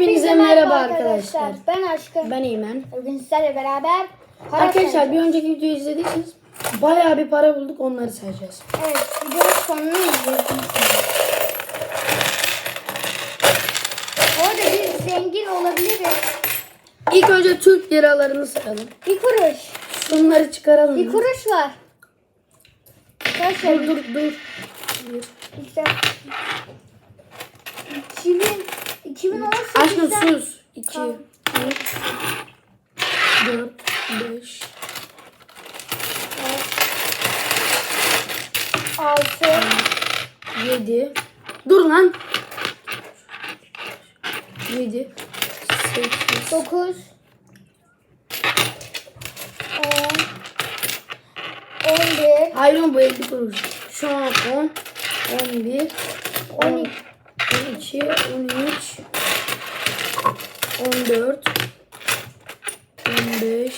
Hepinize merhaba arkadaşlar. Ben Aşkın. Ben Eymen. Bugün sizlerle beraber para Arkadaşlar sayacağız. bir önceki videoyu izlediyseniz bayağı bir para bulduk onları sayacağız. Evet, videonun sonunu izliyorsunuz. Bu arada biz zengin olabiliriz. İlk önce Türk liralarını sayalım. Bir kuruş. Şunları çıkaralım. Bir kuruş var. Arkadaşlar dur dur. Dur. işte 2000 2018 Aşkım sus. 2, 3, Tamam. 4, 5, 6 7. Dur lan. 7, 8, 9 10 11 Hayır bu 50 kuruş. Şu an 10, 11, 10, 12 12, 13, 14, 15,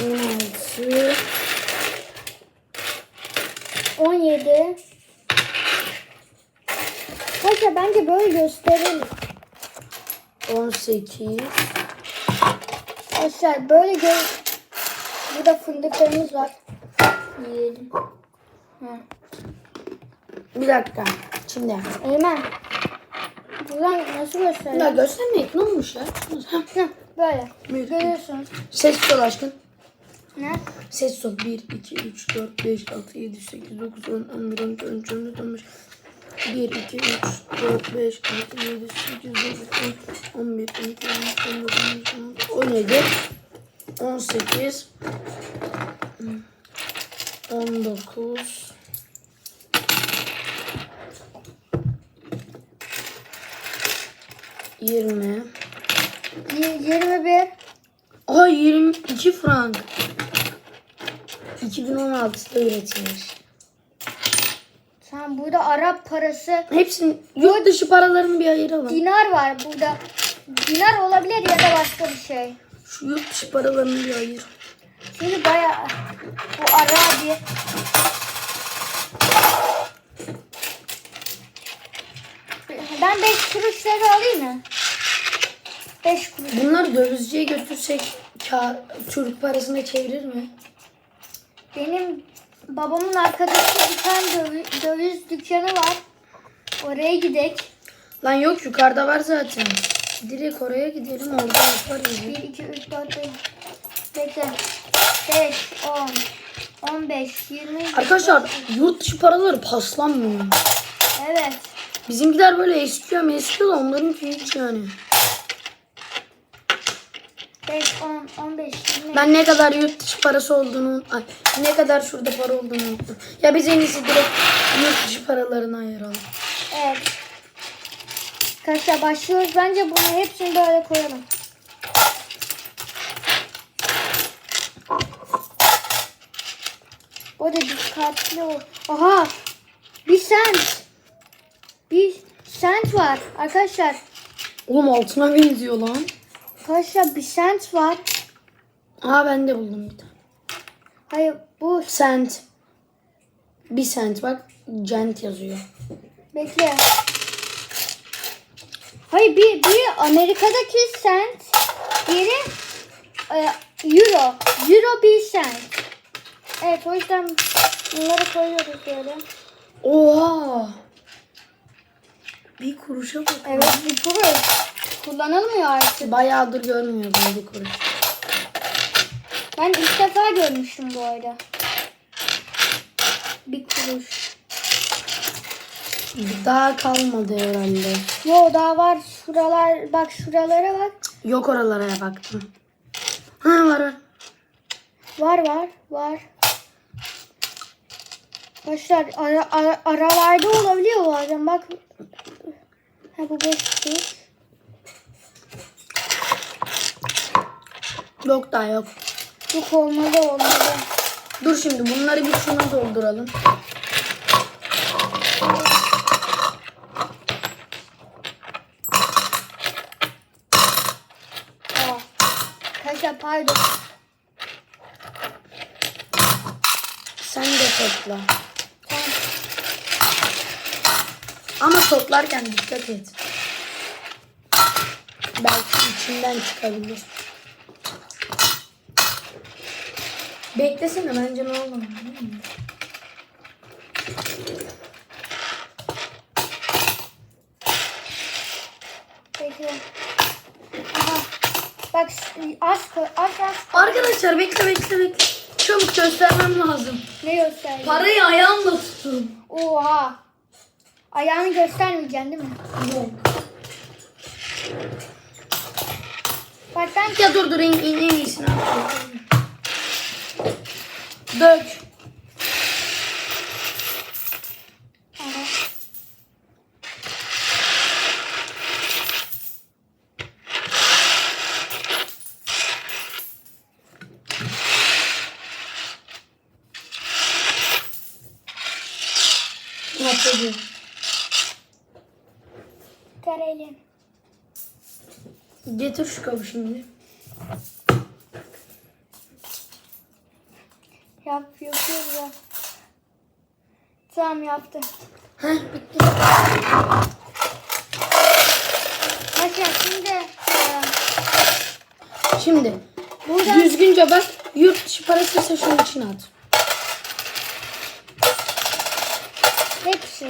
16, 17 Arkadaşlar bence böyle gösterelim. 18, Arkadaşlar böyle gö Burada fındıklarımız var. Yiyelim. Hı. bir dakika. Şimdi. Eymen. Buradan nasıl Ya gösterelim? göstermeyek ne olmuş ya? Heh. Böyle. Buyur. Görüyorsunuz. Ses sol aşkın. Ne? Ses sol. 1, 2, 3, 4, 5, 6, 7, 8, 9, 10, 11, 12, 13, 14, 15. 1, 2, 3, 4, 5, 6, 7, 8, 9, 10, 11, 12, 13, 14, 15, 17, 18, 19, 20, Y- 21 Aa 22 frank. 2016'da üretilmiş. Tamam burada Arap parası Hepsinin yurt dışı paralarını bir ayıralım. dinar var burada. Dinar olabilir ya da başka bir şey. Şu yurt dışı paralarını bir ayır. Şimdi baya bu Arabi. Ben 5 kuruşları alayım mı? 5 kuruş. Bunları dövizciye götürsek kar, Türk parasına çevirir mi? Benim babamın arkadaşı bir tane döviz, döviz dükkanı var. Oraya gidek. Lan yok yukarıda var zaten. Direkt oraya gidelim orada yaparız. 1, 2, 3, 4, 5. Bekle. 5, 10, 15, 20. Arkadaşlar yurt dışı paraları paslanmıyor. Evet. Bizimkiler böyle eskiyor mu eskiyor da onlarınki hiç yani. 5, 10, 15, 20. Ben ne kadar yurt dışı parası olduğunu, ay ne kadar şurada para olduğunu unuttum. Ya biz en iyisi direkt yurt dışı paralarını ayıralım. Evet. Arkadaşlar başlıyoruz. Bence bunu hepsini böyle koyalım. Bu da dikkatli ol. Aha! Bir sent. Bir sent var. Arkadaşlar. Oğlum altına benziyor lan. Arkadaşlar bir sent var. Aa ben de buldum bir tane. Hayır bu Cent. Bir cent bak. Cent yazıyor. bekle. Hayır bir, bir Amerika'daki sent. Diğeri e, euro. Euro bir sent. Evet o yüzden bunları koyuyoruz böyle. Oha. Bir kuruşa bak. Evet bir kuruş. Kullanılmıyor artık. Bayağıdır görmüyordum bir kuruş. Ben ilk defa görmüştüm bu arada. Bir kuruş. Daha kalmadı herhalde. Yo daha var. Şuralar bak şuralara bak. Yok oralara baktım. Ha var var. Var var var. Arkadaşlar ara, ara, aralarda olabiliyor bazen bak. Ha bu beş kuruş. Yok daha yok. Yok olmalı olmalı. Dur şimdi bunları bir şuna dolduralım. Arkadaşlar pardon. Sen de topla. Tamam. Ama toplarken dikkat et. içinden çıkabilir. Beklesene bence ne olur. Bekle. Aha. Bak az koy. Az az. Arkadaşlar bekle bekle bekle. Çabuk göstermem lazım. Ne göstereyim? Parayı ayağımla tuttum. Oha. Ayağını göstermeyeceksin değil mi? Yok. Bak ben Ya dur dur en, en, en Dök. Aha. Atladı. Terelim. Getir şu kabı şimdi. Yap yapıyoruz ya. Tamam yaptı. Heh bitti. Mesela şimdi e, Şimdi Buradan- düzgünce bak. Yurt dışı parası ise şunun içine at. hepsi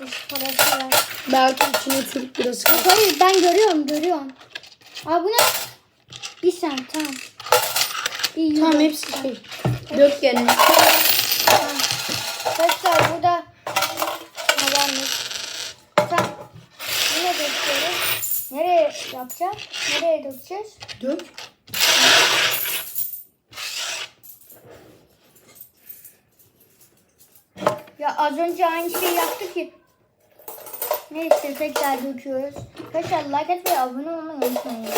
dış parası var. Belki içine Türk lirası Bak, kalır. Hayır ben görüyorum görüyorum. Aa bu ne? Bir sen tamam. Bir euro. Tamam hepsi şey. Dök gene. Tamam. Arkadaşlar burada ne varmış? Tamam. Yine döküyoruz. Nereye yapacağız? Nereye dökeceğiz? Dök. Ya az önce aynı şeyi yaptık ki. Neyse tekrar döküyoruz. Arkadaşlar like atmayı abone olmayı unutmayın.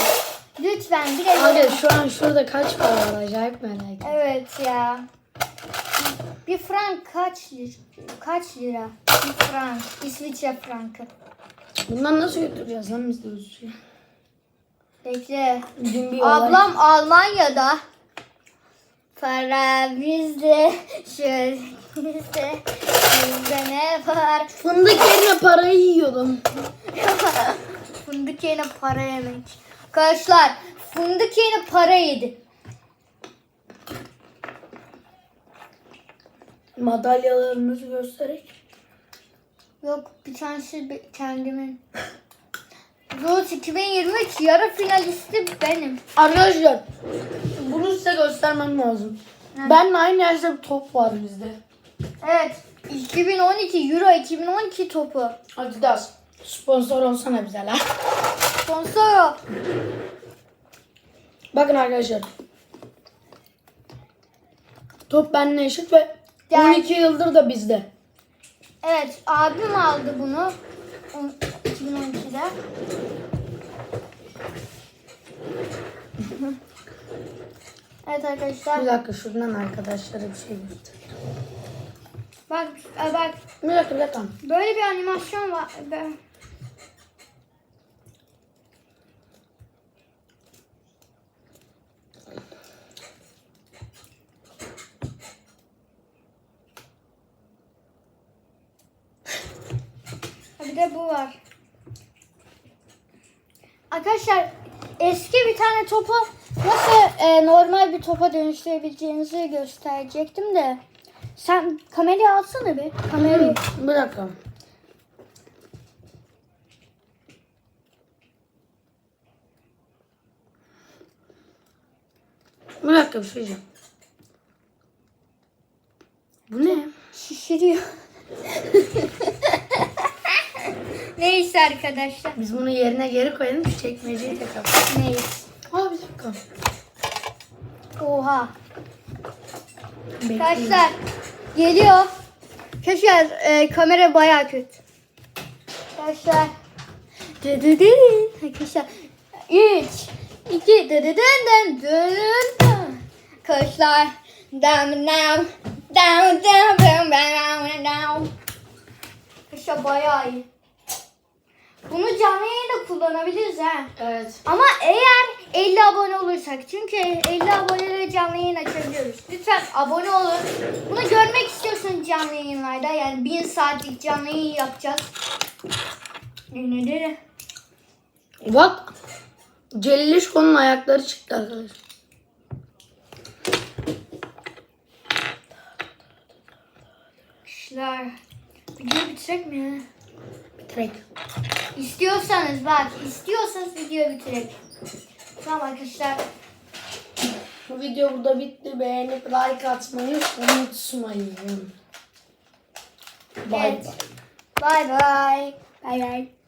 Lütfen bir de Abi şu an şurada kaç para var acayip merak ettim. Evet ya. Bir frank kaç lira? Kaç lira? Bir frank. İsviçre frankı. Bundan nasıl götüreceğiz lan biz de Rusya'ya? Bekle. Dün bir olay. Ablam Almanya'da. Para bizde. Şöyle bizde. Bizde ne var? Fındık yerine parayı yiyordum. fındık yerine para yemek. Arkadaşlar fındık yerine para yedi. Madalyalarımızı göstererek. Yok bir tanesi kendimin. Rose 2023 yarı finalisti benim. Arkadaşlar bunu size göstermem lazım. Evet. Benle aynı yaşta bir top var bizde. Evet. 2012 Euro 2012 topu. Adidas. Sponsor olsana bize lan. Sponsor. Bakın arkadaşlar. Top benimle eşit ve Yani- 12 yıldır da bizde. Evet abim aldı bunu. On- 2012'de. evet Bir arkadaşlar. dakika şuradan arkadaşlara bir şey göster. Bak e, bak Bir dakika bir dakika. böyle bir animasyon var. De bu var. Arkadaşlar eski bir tane topu nasıl e, normal bir topa dönüştürebileceğinizi gösterecektim de. Sen kamerayı alsana bir. Kamerayı. Bir dakika. Bir dakika bir şey diyeceğim. Bu ne? Şişiriyor. Neyse arkadaşlar. Biz bunu yerine geri koyalım. Şu çekmeceyi de. Neyse. Aa bir dakika. Oha. Bekleyin. Arkadaşlar geliyor. Arkadaşlar e, kamera baya kötü. Arkadaşlar. Dıdıdın. Arkadaşlar. 3 2 dıdıdın dın dın dın. Arkadaşlar. Down down down down down down down. Arkadaşlar baya iyi. Bunu canlı yayında kullanabiliriz ha. Evet. Ama eğer 50 abone olursak çünkü 50 abonede canlı yayın açabiliyoruz. Lütfen abone olun. Bunu görmek istiyorsun canlı yayınlarda. Yani 1000 saatlik canlı yayın yapacağız. Ne ne Bak. Celilişko'nun ayakları çıktı arkadaşlar. Arkadaşlar videoyu bitirek mi? Bitirek. İstiyorsanız bak istiyorsanız videoyu bitirek. Tamam arkadaşlar. Bu video burada bitti. Beğenip like atmayı unutmayın. Bye Evet. bye. Bye bye. Bye bye.